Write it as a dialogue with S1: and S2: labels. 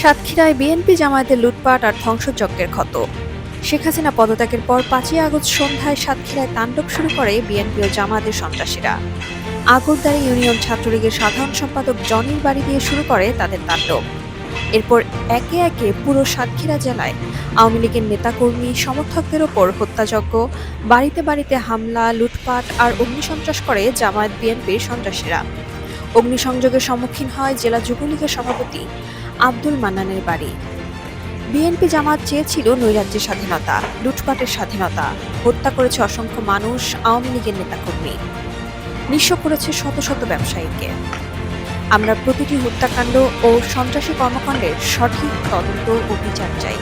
S1: সাতক্ষীরায় বিএনপি জামায়াতের লুটপাট আর ধ্বংসযজ্ঞের ক্ষত। শেখ হাসিনা পদত্যাগের পর পাঁচই আগস্ট সন্ধ্যায় সাতক্ষীরায় তাণ্ডব শুরু করে বিএনপি ও জামায়াতের সন্ত্রাসীরা। আগরদারি ইউনিয়ন ছাত্রলীগের সাধারণ সম্পাদক জনির বাড়ি দিয়ে শুরু করে তাদের তাণ্ডব। এরপর একে একে পুরো সাতক্ষীরা জেলায় আওয়ামী লীগের নেতাকর্মী, সমর্থকদের ওপর হত্যাযজ্ঞ, বাড়িতে বাড়িতে হামলা, লুটপাট আর অগ্নিসন্ত্রাস করে জামায়াত বিএনপির সন্ত্রাসীরা। অগ্নিসংযোগের সম্মুখীন হয় জেলা যুবলীগের সভাপতি আব্দুল মান্নানের বাড়ি। বিএনপি জামাত চেয়েছিল নৈরাজ্যের স্বাধীনতা, লুটপাটের স্বাধীনতা, হত্যা করেছে অসংখ্য মানুষ, আওয়ামী লীগের নেতাকর্মী। নিঃস্ব করেছে শত শত ব্যবসায়ীকে। আমরা প্রতিটি হত্যাকাণ্ড ও সন্ত্রাসী কর্মকাণ্ডের সঠিক তদন্ত ও বিচার চাই।